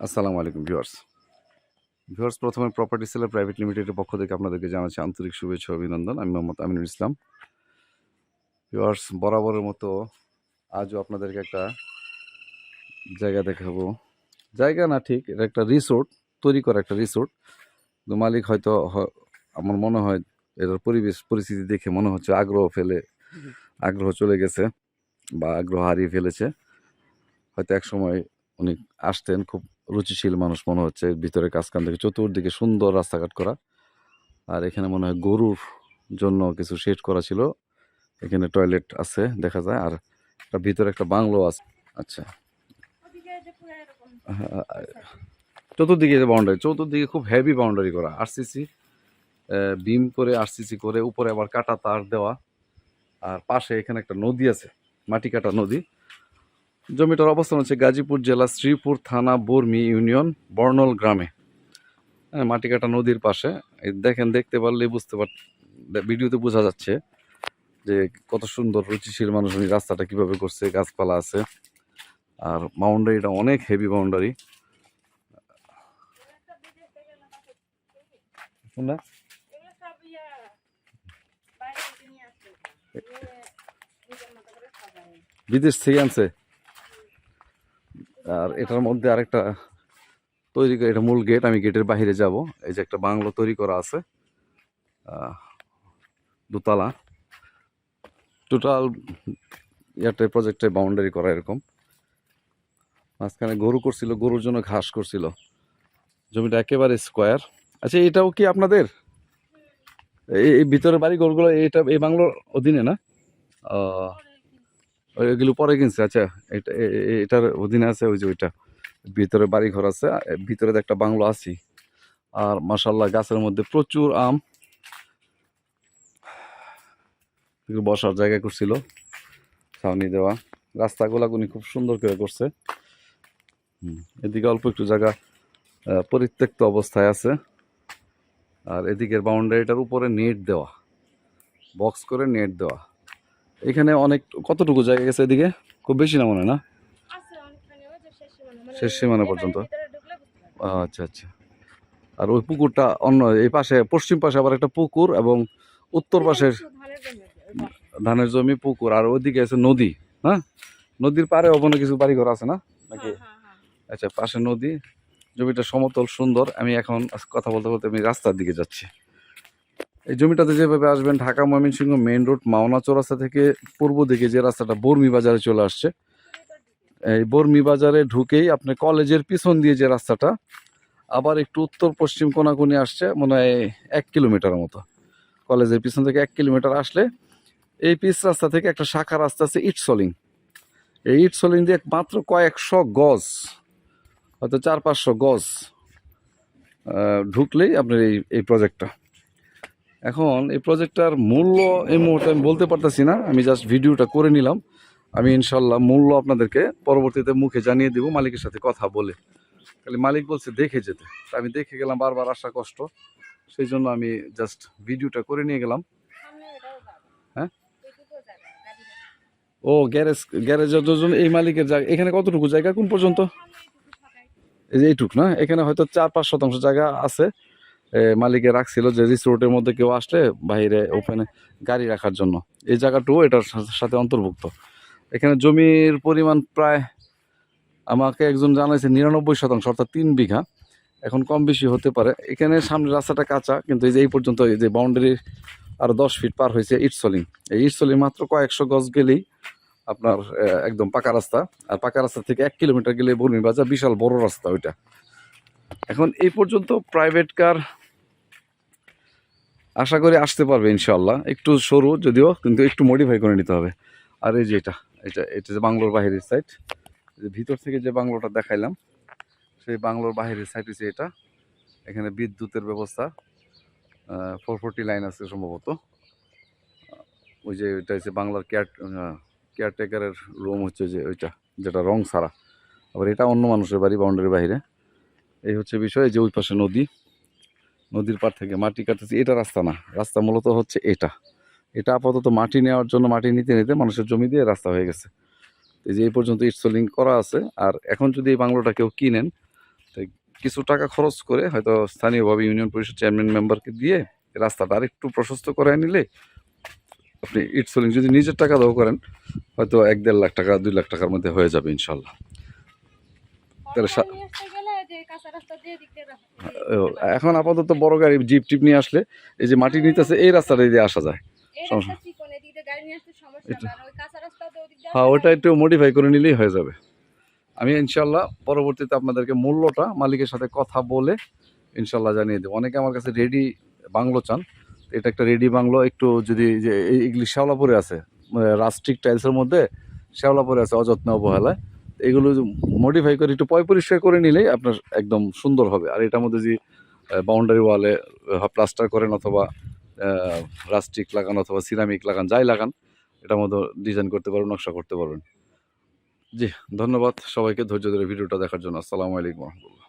আসসালামু আলাইকুম viewers. Viewers, প্রথমে প্রপার্টি সেলার প্রাইভেট লিমিটেডের পক্ষ থেকে আপনাদেরকে জানাচ্ছি আন্তরিক শুভেচ্ছা অভিনন্দন। আমি মোহাম্মদ আমিনুল ইসলাম। ভিউয়ার্স, বরাবরের মতো আজও আপনাদেরকে একটা জায়গা দেখাবো। জায়গা না ঠিক, এটা একটা রিসোর্ট তৈরি করা একটা রিসোর্ট তো মালিক হয়তো আমার মনে হয় এটার পরিবেশ, পরিস্থিতি দেখে মনে হচ্ছে আগ্রহ ফেলে, আগ্রহ চলে গেছে বা আগ্রহ হারিয়ে ফেলেছে। হয়তো এক সময় উনি আসতেন, খুব রুচিশীল মানুষ মনে হচ্ছে ভিতরে কাজকাম থেকে চতুর্দিকে সুন্দর রাস্তাঘাট করা। আর এখানে মনে হয় গরুর জন্য কিছু শেড করা ছিল। এখানে টয়লেট আছে, দেখা যায়। আর ভিতরে একটা বাংলো আছে। আচ্ছা। চতুর্দিকে যে বাউন্ডারি চতুর্দিকে খুব হেভি বাউন্ডারি করা। আরসিসি বিম করে আরসিসি করে, উপরে আবার কাটা তার দেওয়া। আর পাশে এখানে একটা নদী আছে মাটি কাটা নদী। জমিটার অবস্থান হচ্ছে গাজীপুর জেলা শ্রীপুর থানা বর্মি ইউনিয়ন বর্ণল গ্রামে। হ্যাঁ মাটিকাটা নদীর পাশে। দেখেন দেখতে পারলেই বুঝতে পার ভিডিওতে বোঝা যাচ্ছে যে কত সুন্দর রুচিশীল মানুষ উনি রাস্তাটা কীভাবে করছে গাছপালা আছে। আর বাউন্ডারিটা অনেক হেভি বাউন্ডারি। না। বিদেশ থেকে আনছে। আর এটার মধ্যে আরেকটা তৈরি এটা মূল গেট, আমি গেটের বাইরে যাব। এই যে একটা বাংলো তৈরি করা আছে দুতলা। টোটাল ইয়ারটাই প্রজেক্টে বাউন্ডারি করা এরকম। মাঝখানে গরু করছিল, গরুর জন্য ঘাস করছিল। জমিটা একেবারে স্কোয়ার আচ্ছা এটাও কি আপনাদের? এই এই ভিতরে বাড়ি গরুগুলো এটা এই বাংলোর অধীনে না? ওইগুলো পরে কিনছে আচ্ছা এটা এটার অধীনে আছে ওই যে ওইটা, ভিতরে বাড়ি ঘর আছে ভিতরে একটা বাংলো আছি। আর মাসাল্লাহ গাছের মধ্যে প্রচুর আম। বসার জায়গা করছিল, ছাউনি দেওয়া। রাস্তাগুলা উনি খুব সুন্দর করে করছে। এদিকে অল্প একটু জায়গা পরিত্যক্ত অবস্থায় আছে। আর এদিকের বাউন্ডারিটার উপরে নেট দেওয়া বক্স করে নেট দেওয়া। এখানে অনেক কতটুকু জায়গা গেছে এদিকে? খুব বেশি না মনে হয় না? শেষ সীমানা পর্যন্ত? আহ, আচ্ছা আচ্ছা। আর ওই পুকুরটা অন্য এই পাশে পশ্চিম পাশে আবার একটা পুকুর এবং উত্তর পাশের ধানের জমি পুকুর আর ওইদিকে আছে নদী হ্যাঁ? নদীর পারে ওখানে কিছু বাড়িঘর আছে না? নাকি? আচ্ছা পাশে নদী জমিটা সমতল সুন্দর। আমি এখন কথা বলতে বলতে আমি রাস্তার দিকে যাচ্ছি। এই জমিটাতে যেভাবে আসবেন, ঢাকা, ময়মনসিংহ মেন রোড, মাওনা চৌরাস্তা থেকে পূর্ব দিকে যে রাস্তাটা, বর্মি বাজারে চলে আসছে। এই বর্মি বাজারে ঢুকেই আপনি কলেজের পিছন দিয়ে যে রাস্তাটা, আবার একটু উত্তর পশ্চিম কোনাকুনি আসছে, মনে হয় এক কিলোমিটার মতো। কলেজের পিছন থেকে এক কিলোমিটার আসলে এই পিচ রাস্তা থেকে একটা শাখা রাস্তা আছে ইটসলিং এই ইটসলিং দিয়ে মাত্র কয়েকশো গজ, হয়তো চার পাঁচশো গজ ঢুকলেই আপনার এই এই প্রজেক্টটা এখন এই প্রজেক্টটার মূল্য এই মুহূর্তে আমি বলতে পারতেছি না, আমি জাস্ট ভিডিওটা করে নিলাম। আমি ইনশাল্লাহ মূল্য আপনাদেরকে পরবর্তীতে মুখে জানিয়ে দিব, মালিকের সাথে কথা বলে। খালি মালিক বলছে, দেখে যেতে। আমি দেখে গেলাম, বারবার আসা কষ্ট। সেই জন্য আমি জাস্ট ভিডিওটা করে নিয়ে গেলাম। হ্যাঁ? ও, গ্যারেজ গ্যারেজের জন্য এই মালিকের জায়গা, এখানে কতটুকু জায়গা কোন পর্যন্ত? এই যে এইটুক না? এখানে হয়তো চার পাঁচ শতাংশ জায়গা আছে। মালিকে রাখছিল যে রিসোর্টের মধ্যে কেউ আসলে বাইরে ওখানে গাড়ি রাখার জন্য। এই জায়গাটুকু এটার সাথে অন্তর্ভুক্ত। এখানে জমির পরিমাণ প্রায় আমাকে একজন জানাইছে নিরানব্বই শতাংশ, অর্থাৎ তিন বিঘা। এখন কম বেশি হতে পারে। এখানে সামনে রাস্তাটা কাঁচা, কিন্তু এই যে, এই পর্যন্ত এই যে বাউন্ডারি আর দশ ফিট পার হয়েছে ইটসলিং এই ইটসলিং মাত্র কয়েকশো গজ গেলেই আপনার একদম পাকা রাস্তা। আর পাকা রাস্তা থেকে এক কিলোমিটার গেলে বর্মি বাজার বিশাল বড় রাস্তা ওইটা। এখন এই পর্যন্ত প্রাইভেট কার আশা করি আসতে পারবে ইনশাল্লাহ একটু সরু যদিও, কিন্তু একটু মডিফাই করে নিতে হবে। আর এই যে এটা এটা এটা যে বাংলোর বাহিরের সাইড যে ভিতর থেকে যে বাংলোটা দেখাইলাম, সেই বাংলোর বাহিরের সাইড হচ্ছে এটা। এখানে বিদ্যুতের ব্যবস্থা ফোর ফোরটি লাইন আছে সম্ভবত। ওই যে ওইটা হচ্ছে বাংলার কেয়ার কেয়ারটেকারের রুম হচ্ছে যে ওইটা, যেটা রং সারা আবার এটা অন্য মানুষের বাড়ি বাউন্ডারির বাইরে এই হচ্ছে বিষয় যে ওই পাশে নদী। নদীর পার থেকে মাটি কাটতেছে এটা রাস্তা না। রাস্তা মূলত হচ্ছে এটা। এটা আপাতত মাটি নেওয়ার জন্য মাটি নিতে নিতে মানুষের জমি দিয়ে রাস্তা হয়ে গেছে। এই যে এই পর্যন্ত ইটসোলিং করা আছে আর এখন যদি এই বাংলোটা কেউ কিনেন কিছু টাকা খরচ করে হয়তো স্থানীয়ভাবে ইউনিয়ন পরিষদ চেয়ারম্যান মেম্বারকে দিয়ে রাস্তাটা আরেকটু প্রশস্ত করে নিলে আপনি ইটসোলিং যদি নিজের টাকা দাও করেন হয়তো এক দেড় লাখ টাকা দুই লাখ টাকার মধ্যে হয়ে যাবে ইনশাল্লাহ। তাহলে এখন আপাতত বড় গাড়ি জিপ টিপ নিয়ে আসলে এই যে মাটি নিতেছে এই রাস্তাটা দিয়ে আসা যায়। হ্যাঁ ওটা একটু মডিফাই করে নিলেই হয়ে যাবে। আমি ইনশাল্লাহ পরবর্তীতে আপনাদেরকে মূল্যটা মালিকের সাথে কথা বলে ইনশাল্লাহ জানিয়ে দেবো। অনেকে আমার কাছে রেডি বাংলো চান। এটা একটা রেডি বাংলো একটু যদি যে এই- এগুলি শ্যাওলাপুরে আছে রাস্টিক টাইলসের মধ্যে শ্যাওলাপুরে আছে অযত্ন অবহেলায়। এগুলো মডিফাই করে একটু পয় পরিষ্কার করে নিলেই আপনার একদম সুন্দর হবে। আর এটার মধ্যে যে বাউন্ডারি ওয়ালে প্লাস্টার করেন অথবা প্লাস্টিক লাগান অথবা সিরামিক লাগান, যাই লাগান, এটার মধ্যে ডিজাইন করতে পারবেন, নকশা করতে পারবেন। জি, ধন্যবাদ সবাইকে ধৈর্য ধরে ভিডিওটা দেখার জন্য। আসসালামু আলাইকুম রহমতুল্লাহ।